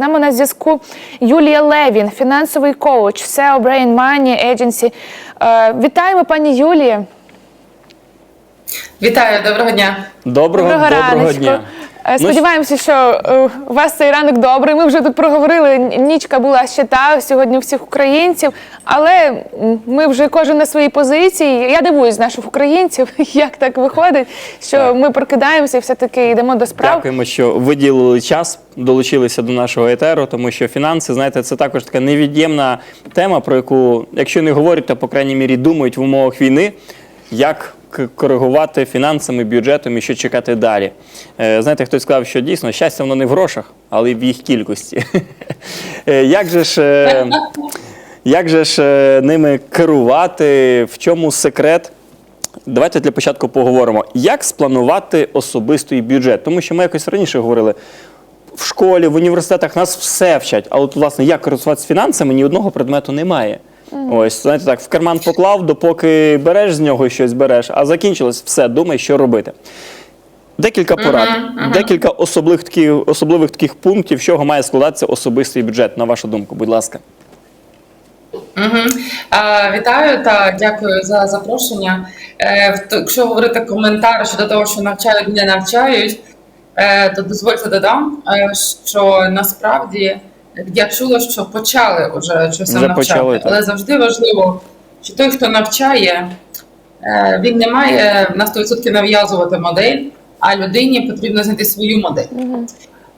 нами на зв'язку Юлія Левін, фінансовий коуч, SEO Brain Money Agency. Е, Вітаємо, пані Юлія. Вітаю, доброго дня. Доброго, доброго, доброго дня. Е, Ну, Сподіваємося, що е, у вас цей ранок добрий. Ми вже тут проговорили. Нічка була ще та сьогодні у всіх українців, але ми вже кожен на своїй позиції. Я дивуюсь наших українців, як так виходить, що Так. ми прокидаємося і все-таки йдемо до справ. Дякуємо, що виділили час, долучилися до нашого етеру, тому що фінанси, знаєте, це також така невід'ємна тема, про яку, якщо не говорять, то по крайній мірі думають в умовах війни, як коригувати фінансами, бюджетом і що чекати далі. Е, Знаєте, хтось сказав, що дійсно щастя воно не в грошах, але в їх кількості. Е, Як же ж. е, Як же ж ними керувати? В чому секрет? Давайте для початку поговоримо, як спланувати особистий бюджет. Тому що ми якось раніше говорили, в школі, в університетах нас все вчать, але от, власне, як користуватися фінансами, ні одного предмету немає. Ось, знаєте, так, в карман поклав, допоки береш з нього щось береш, а закінчилось все, думай, що робити. Декілька порад, декілька особливих таких, особливих таких пунктів, з чого має складатися особистий бюджет, на вашу думку, будь ласка. Угу. А, вітаю та дякую за запрошення. Е, якщо говорити коментар щодо того, що навчають, не навчають, е, то дозвольте додам, е, що насправді я чула, що почали вже щось Вже навчати, почали, але завжди важливо, що той, хто навчає, е, він не має на 100% нав'язувати модель, а людині потрібно знайти свою модель.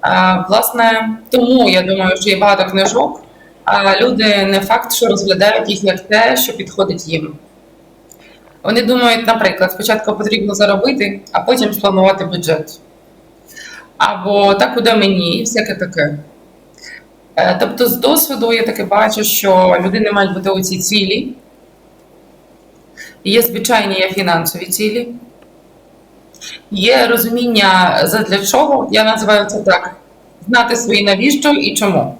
А, Власне, тому я думаю, що є багато книжок, а люди не факт, що розглядають їх як те, що підходить їм. Вони думають, наприклад, спочатку потрібно заробити, а потім спланувати бюджет. Або так куди мені, і всяке таке. Е, Тобто, з досвіду я таки бачу, що людини мають бути оці цілі. Є звичайні є фінансові цілі. Є розуміння задля чого, я називаю це так: знати свої навіщо і чому.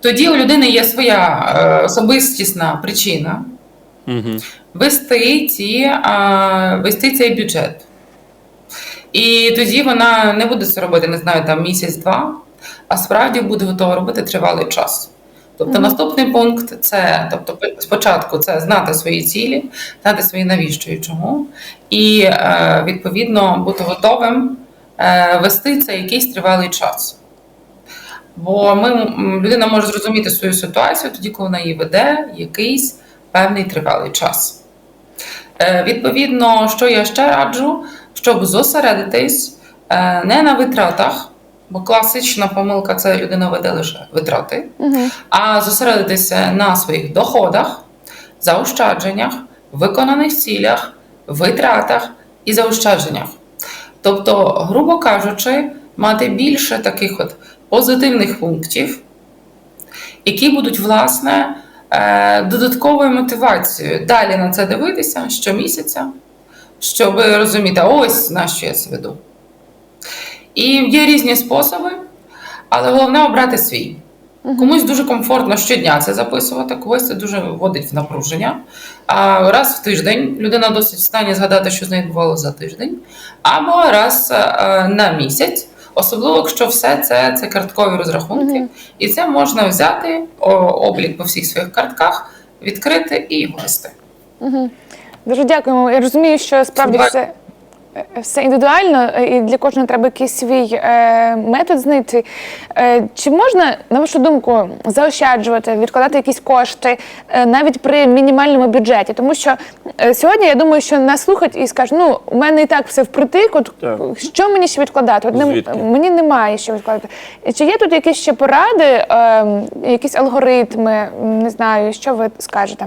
Тоді у людини є своя е, особистісна причина Угу. вести, ці, а, вести цей бюджет. І тоді вона не буде це робити, не знаю, там місяць-два, а справді буде готова робити тривалий час. Тобто Мгм. наступний пункт це, тобто, спочатку це знати свої цілі, знати свої навіщо і чому, і е, відповідно бути готовим е, вести це якийсь тривалий час. Бо ми, людина може зрозуміти свою ситуацію тоді, коли вона її веде якийсь певний тривалий час. Е, Відповідно, що я ще раджу, щоб зосередитись е, не на витратах, бо класична помилка це людина веде лише витрати, Угу. а зосередитися на своїх доходах, заощадженнях, виконаних цілях, витратах і заощадженнях. Тобто, грубо кажучи, мати більше таких от позитивних пунктів, які будуть, власне, е, додатковою мотивацією далі на це дивитися щомісяця, щоб розуміти, ось на що я це веду. І є різні способи, але головне обрати свій. Комусь дуже комфортно щодня це записувати, когось це дуже вводить в напруження. А раз в тиждень людина досить в стані згадати, що з нею бувало за тиждень, або раз е, на місяць, особливо якщо все це, це карткові розрахунки. Мгм. І це можна взяти облік по всіх своїх картках, відкрити і ввести. Угу. Дуже дякуємо. Я розумію, що справді все, все індивідуально, е, і для кожного треба якийсь свій е, метод знайти. Е, чи можна, на вашу думку, заощаджувати, відкладати якісь кошти е, навіть при мінімальному бюджеті? Тому що е, сьогодні я думаю, що нас слухають і скажуть, ну, у мене і так все впритик, от Так. що мені ще відкладати? От не- Звідки? мені немає що відкладати. Чи є тут якісь ще поради, е, якісь алгоритми? Не знаю, що ви скажете?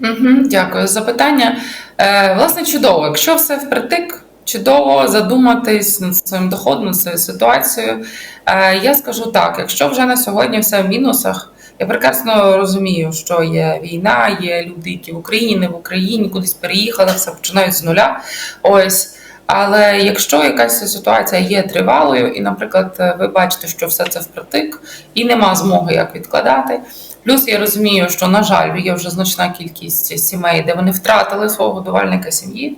Угу, дякую за запитання. Е, власне, чудово. Якщо все впритик, чудово задуматись над своїм доходом, над своєю ситуацією. Е, я скажу так: якщо вже на сьогодні все в мінусах, я прекрасно розумію, що є війна, є люди, які в Україні, не в Україні, кудись переїхали, все починають з нуля. Ось. Але якщо якась ситуація є тривалою, і, наприклад, ви бачите, що все це впритик, і нема змоги як відкладати, Плюс я розумію, що на жаль, є вже значна кількість сімей, де вони втратили свого годувальника сім'ї,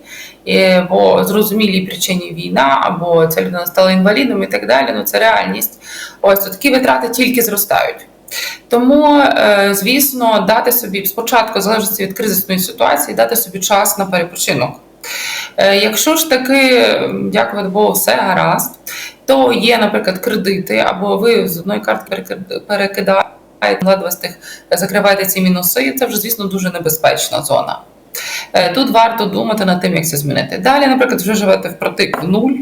бо зрозумілій причині війна, або ця людина стала інвалідом і так далі. Ну це реальність. Ось то такі витрати тільки зростають. Тому, е, звісно, дати собі спочатку, в залежності від кризисної ситуації, дати собі час на перепочинок. Е, Якщо ж таки, дякувати Богу, все гаразд, то є, наприклад, кредити, або ви з одної картки перекидаєте ледве з тих закриваєте ці мінуси, це вже, звісно, дуже небезпечна зона. Е, Тут варто думати над тим, як це змінити. Далі, наприклад, вже живете впритик в нуль,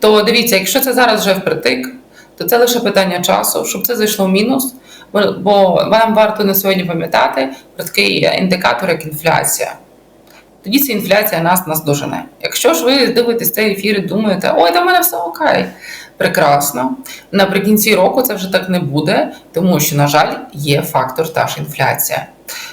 то дивіться, якщо це зараз вже впритик, то це лише питання часу, щоб це зайшло в мінус. Бо- вам варто на сьогодні пам'ятати про такий індикатор, як інфляція. Тоді ця інфляція нас наздожене. Якщо ж ви дивитесь цей ефір і думаєте, ой, та в мене все окей, прекрасно. Наприкінці року це вже так не буде, тому що, на жаль, є фактор та ж інфляція.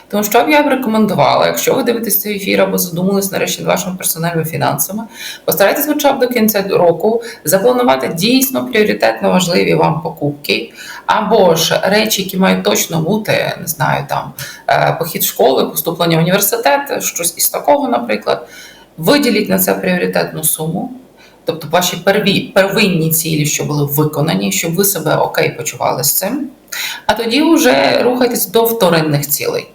Тому що б я б рекомендувала, якщо ви дивитесь цей ефір або задумались нарешті над вашими персональними фінансами, постарайтесь хоча б до кінця року запланувати дійсно пріоритетно важливі вам покупки, або ж речі, які мають точно бути, не знаю, там е, похід школи, поступлення в університет, щось із такого, наприклад. Виділіть на це пріоритетну суму. Тобто ваші перві, первинні цілі, що були виконані, щоб ви себе окей почували з цим. А тоді вже рухайтесь до вторинних цілей.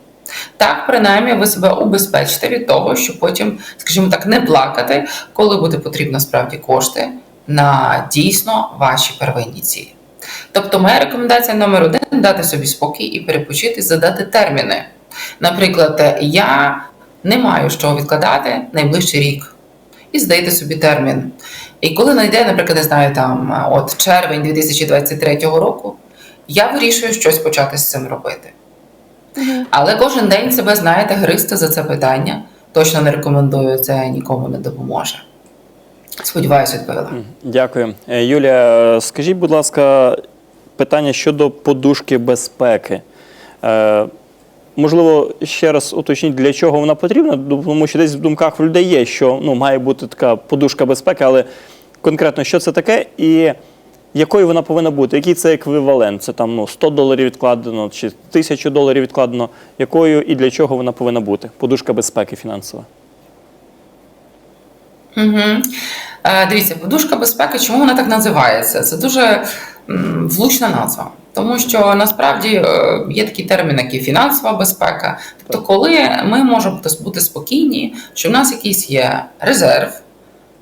Так, принаймні, ви себе убезпечите від того, що потім, скажімо так, не плакати, коли буде потрібно справді кошти на дійсно ваші первинні цілі. Тобто, моя рекомендація номер один дати собі спокій і перепочити, задати терміни. Наприклад, я не маю що відкладати найближчий рік. І здайте собі термін. І коли найде, наприклад, не знаю, там от червень 2023 року, я вирішую щось почати з цим робити. Але кожен день себе, знаєте, гристи за це питання. Точно не рекомендую, це нікому не допоможе. Сподіваюся, відповіла. Дякую. Е, Юлія, е, скажіть, будь ласка, питання щодо подушки безпеки. Можливо, ще раз уточніть, для чого вона потрібна, тому що десь в думках в людей є, що ну, має бути така подушка безпеки, але конкретно що це таке і якою вона повинна бути? Який це еквівалент? Це там ну, 100 доларів відкладено чи 1000 доларів відкладено. Якою і для чого вона повинна бути? Подушка безпеки фінансова. Угу. Дивіться, подушка безпеки, чому вона так називається? Це дуже влучна назва. Тому що насправді е, є такий термін, як і фінансова безпека. Тобто, коли ми можемо бути спокійні, що в нас якийсь є резерв,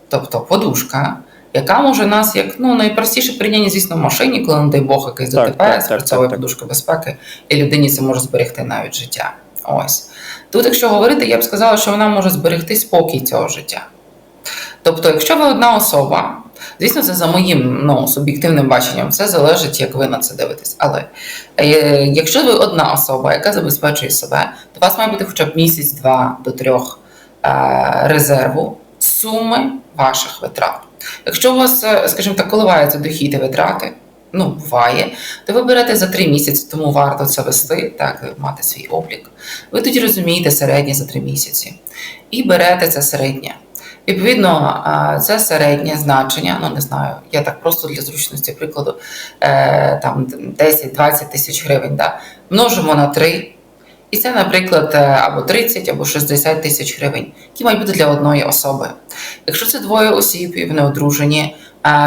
тобто подушка, яка може нас як ну найпростіше прийняття, звісно, в машині, коли, не дай Бог, якийсь Так, ДТП, спрацьовує так, так. подушка безпеки, і людині це може зберегти навіть життя. Ось. Тут, якщо говорити, я б сказала, що вона може зберегти спокій цього життя. Тобто, якщо ви одна особа, звісно, це за моїм ну, суб'єктивним баченням, все залежить, як ви на це дивитесь. Але е, якщо ви одна особа, яка забезпечує себе, то у вас має бути хоча б місяць, два до трьох е, резерву суми ваших витрат. Якщо у вас, е, скажімо так, коливаються дохід і витрати, ну буває, то ви берете за три місяці, тому варто це вести, так мати свій облік. Ви тоді розумієте середнє за три місяці і берете це середнє. Відповідно, це середнє значення, ну не знаю, я так просто для зручності прикладу, е, там 10-20 тисяч гривень, да, множимо на 3, і це, наприклад, е, або 30, або 60 тисяч гривень, які мають бути для одної особи. Якщо це двоє осіб і вони одружені,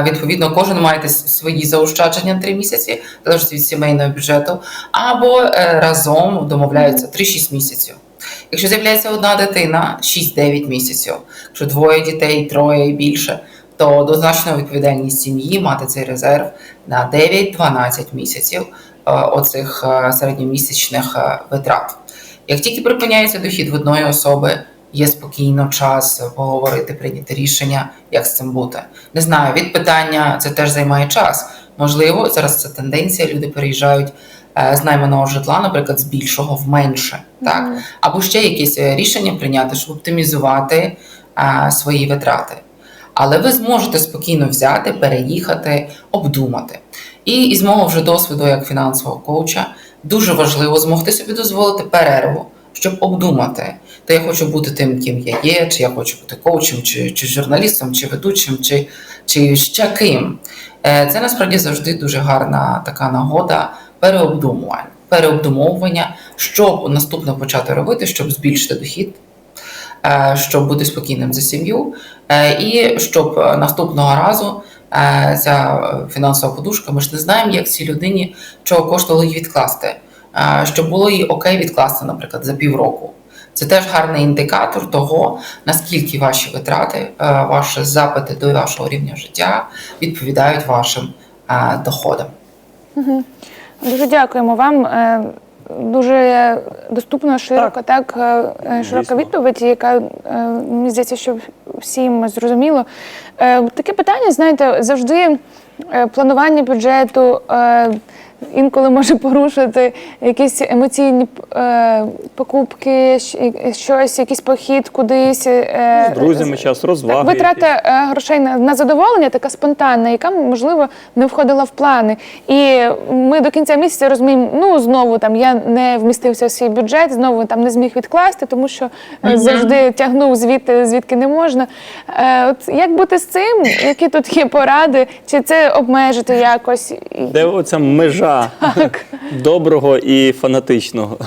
відповідно, кожен має свої заощадження на 3 місяці, залежить від сімейного бюджету, або е, разом домовляються 3-6 місяців. Якщо з'являється одна дитина 6-9 місяців, якщо двоє дітей, троє і більше, то однозначно відповідальність сім'ї мати цей резерв на 9-12 місяців е, оцих е, середньомісячних е, витрат. Як тільки припиняється дохід в одної особи, є спокійно час поговорити, прийняти рішення, як з цим бути. Не знаю, від питання це теж займає час. Можливо, зараз це тенденція, люди переїжджають е, з найманого житла, наприклад, з більшого в менше, так або ще якісь е, рішення прийняти, щоб оптимізувати е, свої витрати. Але ви зможете спокійно взяти, переїхати, обдумати. І із мого вже досвіду як фінансового коуча дуже важливо змогти собі дозволити перерву, щоб обдумати, то я хочу бути тим, ким я є, чи я хочу бути коучем, чи, чи журналістом, чи ведучим, чи, чи ще ким. Це насправді завжди дуже гарна така нагода переобдумувань. переобдумовування, що наступно почати робити, щоб збільшити дохід, е, щоб бути спокійним за сім'ю, е, і щоб наступного разу е, ця фінансова подушка, ми ж не знаємо, як цій людині чого коштувало її відкласти, щоб було їй окей відкласти, наприклад, за півроку. Це теж гарний індикатор того, наскільки ваші витрати, ваші запити до вашого рівня життя відповідають вашим доходам. Дуже дякуємо вам. Е, Дуже доступно, широко, так, е, е, широка відповідь, яка мені здається, що всім зрозуміло. Таке питання, знаєте, завжди планування бюджету інколи може порушити якісь емоційні е, покупки, щось, якийсь похід кудись. е, З друзями час, розваги. так, витрата е, грошей на, на задоволення така спонтанна, яка можливо не входила в плани. І ми до кінця місяця розуміємо, ну знову там я не вмістився в свій бюджет, знову там не зміг відкласти, тому що е, завжди тягнув звідти, звідки не можна. Е, от як бути з цим? Які тут є поради? Чи це обмежити якось? Де оця межа Так. доброго і фанатичного?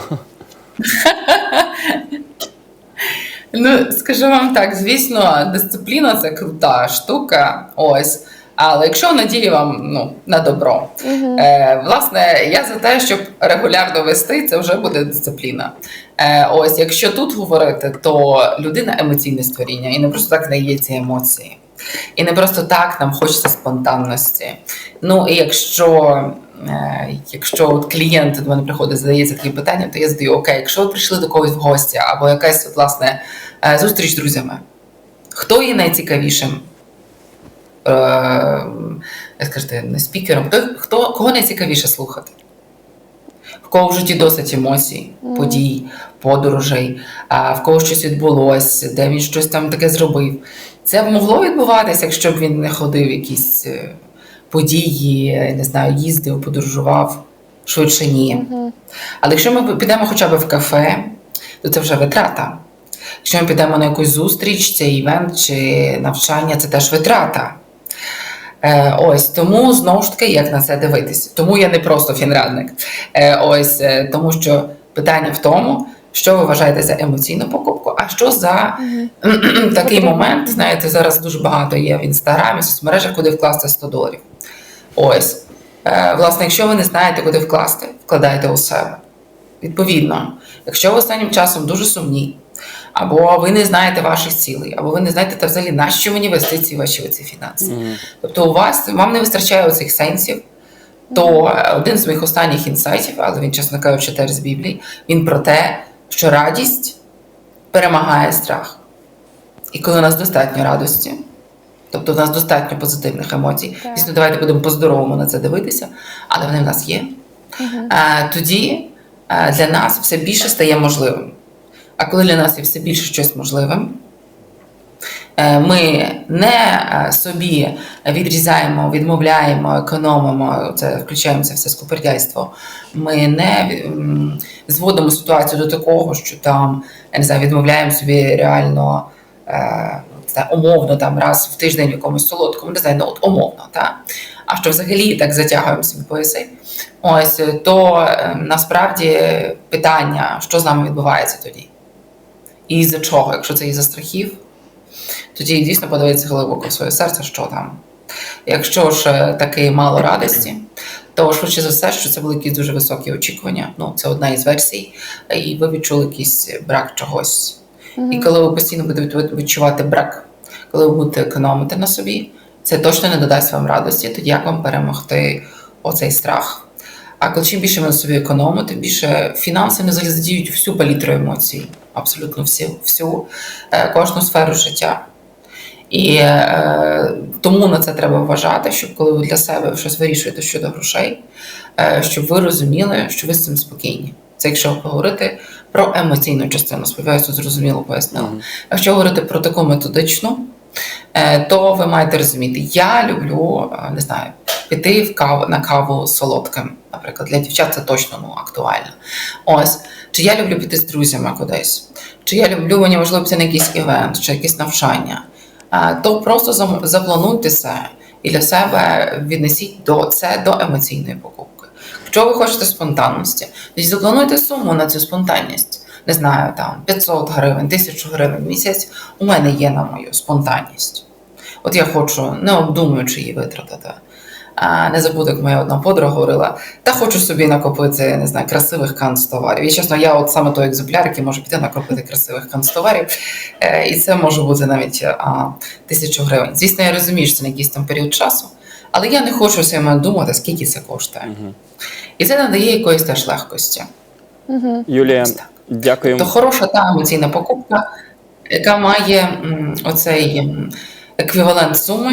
Ну, скажу вам так, звісно, дисципліна це крута штука. Ось. Але якщо надії вам ну, на добро, е, власне, я за те, щоб регулярно вести, це вже буде дисципліна. Е, ось, якщо тут говорити, то людина емоційне створіння, і не просто так не є ці емоції. І не просто так нам хочеться спонтанності. Ну і якщо, якщо от клієнт до мене приходить, задається такі питання, то я задаю: окей, якщо ви прийшли до когось в гості, або якась от, власне е, зустріч з друзями, хто є найцікавішим? Е, як скажете, не спікером, той, хто, кого найцікавіше слухати? В кого в житті досить емоцій, подій, подорожей, а в кого щось відбулося, де він щось там таке зробив. Це б могло відбуватися, якщо б він не ходив якісь е, події, не знаю, їздив, подорожував. Швидше ні. Але якщо ми підемо хоча б в кафе, то це вже витрата. Якщо ми підемо на якусь зустріч, це івент чи навчання, це теж витрата. Е, ось тому знову ж таки, як на це дивитися. Тому я не просто фінрадник. Е, ось е, тому, що питання в тому, що ви вважаєте за емоційну покупку, а що за такий момент. Знаєте, зараз дуже багато є в інстаграмі, соцмережах, куди вкласти 100 доларів. Ось. Е, власне, якщо ви не знаєте, куди вкласти, вкладайте у себе. Відповідно, якщо ви останнім часом дуже сумні, або ви не знаєте ваших цілей, або ви не знаєте та взагалі, на що мені вести ці ваші оці фінанси. Тобто у вас вам не вистачає оцих сенсів, то е, один з моїх останніх інсайтів, але він, чесно кажучи, теж з Біблії, він про те, що радість перемагає страх. І коли у нас достатньо радості, тобто в нас достатньо позитивних емоцій, Так. звісно, давайте будемо по-здоровому на це дивитися, але вони в нас є. Е, тоді е, для нас все більше стає можливим. А коли для нас є все більше щось можливим, ми не е, собі відрізаємо, відмовляємо, економимо, це включаємо це все скупердяйство. Ми не зводимо ситуацію до такого, що там я не знаю, відмовляємо собі реально. е, не знаю, умовно там раз в тиждень якомусь солодкому, не знаю, ну от умовно, та? а що взагалі так затягуємо собі пояси. Ось то е, насправді питання, що з нами відбувається тоді, і за чого, якщо це із-за страхів, тоді дійсно подивитися глибоко в своє серце, що там. Якщо ж е, таки мало радості, то швидше за все, що це були якісь дуже високі очікування. Ну, це одна із версій, і ви відчули якийсь брак чогось. І коли ви постійно будете відчувати брак, коли ви будете економити на собі, це точно не додасть вам радості, тоді як вам перемогти оцей страх. А коли чим більше ви на собі економите, більше фінанси не задіють всю палітру емоцій, абсолютно всю, всю е, кожну сферу життя. І е, тому на це треба вважати, щоб коли ви для себе щось вирішуєте щодо грошей, е, щоб ви розуміли, що ви з цим спокійні. Це якщо говорити про емоційну частину, сподіваюся, зрозуміло пояснила. Якщо говорити про таку методичну, то ви маєте розуміти, я люблю, е, не знаю, піти в каву на каву солодким. Наприклад, для дівчат це точно ну, актуально. Ось. Чи я люблю піти з друзями кудись, чи я люблю, мені можливо, це на якийсь івент, чи якесь навчання. Е, То просто заплануйте це і для себе віднесіть до це до емоційної покупки. Якщо ви хочете спонтанності, тоді заплануйте суму на цю спонтанність. Не знаю, там 500 гривень, 1000 гривень в місяць у мене є на мою спонтанність. От я хочу, не обдумуючи її витратити. А, не забуду, як моя одна подруга говорила, та хочу собі накопити не знаю, красивих канцтоварів. І чесно, я от саме той екземпляр, який може піти накопити красивих канцтоварів, е, і це може бути навіть а, тисячу гривень. Звісно, я розумію, що це на якийсь там період часу, але я не хочу саме думати, скільки це коштує. І це надає якоїсь теж легкості. Юлія, Ось так. Дякуємо. То хороша та емоційна покупка, яка має оцей еквівалент суми.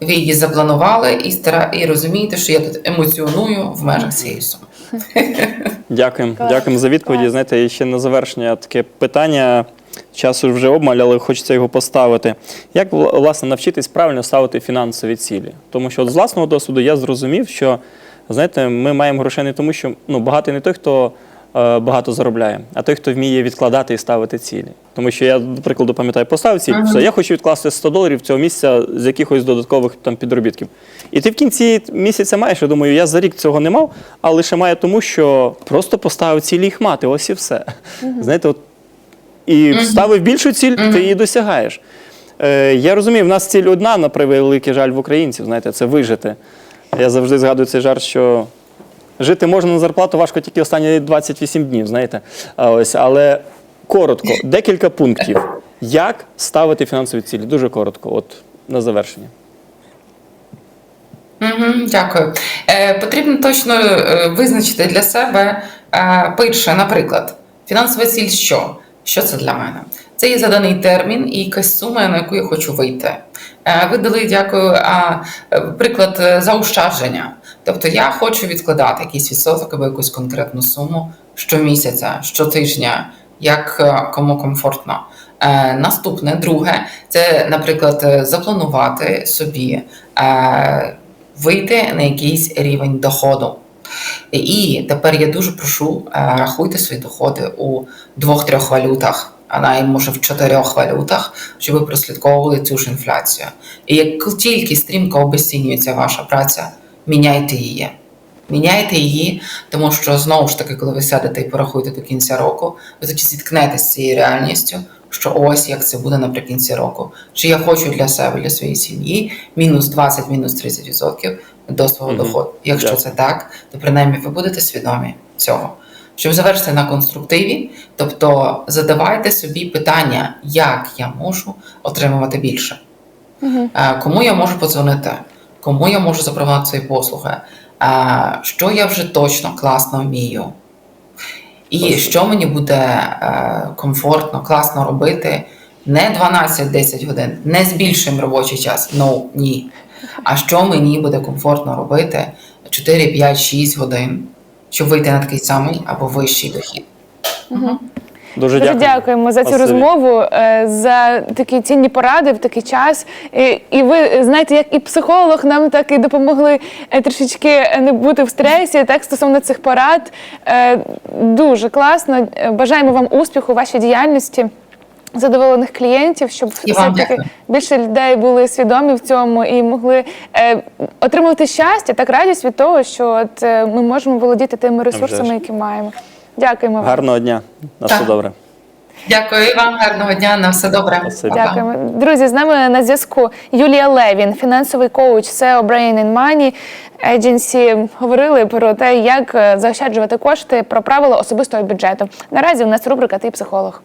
Ви її запланували і стара... і розумієте, що я тут емоціоную в межах цієї суми. Дякуємо. Дякуємо за відповіді. Знаєте, і ще на завершення таке питання. Часу вже обмаль, але хочеться його поставити. Як власне навчитись правильно ставити фінансові цілі? Тому що от з власного досвіду я зрозумів, що знаєте, ми маємо грошей не тому, що ну багатий не той, хто багато заробляє, а той, хто вміє відкладати і ставити цілі. Тому що я, до прикладу, пам'ятаю, поставив ціль, все, я хочу відкласти 100 доларів цього місяця з якихось додаткових там підробітків. І ти в кінці місяця маєш, я думаю, я за рік цього не мав, а лише маю тому, що просто поставив цілі їх мати. Ось і все. Знаєте, от і ставив більшу ціль, ти її досягаєш. Е, я розумію, в нас ціль одна, на превеликий жаль в українців, знаєте, це вижити. Я завжди згадую цей жарт, що жити можна на зарплату важко тільки останні 28 днів, знаєте. Ось, але коротко, декілька пунктів. Як ставити фінансові цілі? Дуже коротко, от на завершення. Угу, дякую. Е, потрібно точно е, визначити для себе е, перше, наприклад, фінансова ціль що? Що це для мене? Це є заданий термін і якась сума, на яку я хочу вийти. Е, ви дали, дякую, е, приклад заощадження. Тобто я хочу відкладати якийсь відсоток або якусь конкретну суму щомісяця, щотижня, як е, кому комфортно. Е, наступне, друге, це, наприклад, е, запланувати собі е, вийти на якийсь рівень доходу. І тепер я дуже прошу, е, рахуйте свої доходи у двох-трьох валютах, а навіть може в чотирьох валютах, щоб ви прослідковували цю ж інфляцію. І як тільки стрімко обесцінюється ваша праця, міняйте її. Міняйте її, тому що знову ж таки, коли ви сядете і порахуєте до кінця року, ви тоді зіткнетеся з цією реальністю, що ось як це буде наприкінці року. Чи я хочу для себе, для своєї сім'ї мінус 20, мінус 30% до свого Мгм. доходу. Якщо Дякую. це так, то принаймні ви будете свідомі цього. Щоб завершити на конструктиві, тобто задавайте собі питання, як я можу отримувати більше. Е, Кому я можу подзвонити, кому я можу запропонувати свої послуги, що я вже точно класно вмію, і що мені буде е, комфортно, класно робити не 12-10 годин, не збільшуємо робочий час. No, ні. А що мені буде комфортно робити 4, 5, 6 годин, щоб вийти на такий самий або вищий дохід. Мгм. Дуже, Дуже дякую. дякуємо за цю Спасибі. розмову, е, за такі цінні поради в такий час. І, і ви знаєте, як і психолог нам так і допомогли е, трішечки не бути в стресі, так стосовно цих порад. Е, Дуже класно. Бажаємо вам успіху вашій діяльності. Задоволених клієнтів, щоб все-таки більше людей були свідомі в цьому і могли е, отримувати щастя, так радість від того, що от, е, ми можемо володіти тими ресурсами, які маємо. Дякуємо вам. Гарного дня. На все Так. добре. Дякую і вам, гарного дня, на все добре. Спасибі. Па-па. Дякуємо. Друзі, з нами на зв'язку Юлія Левін, фінансовий коуч SEO Brain and Money Agency. Говорили про те, як е, заощаджувати кошти, про правила особистого бюджету. Наразі у нас рубрика Ти психолог.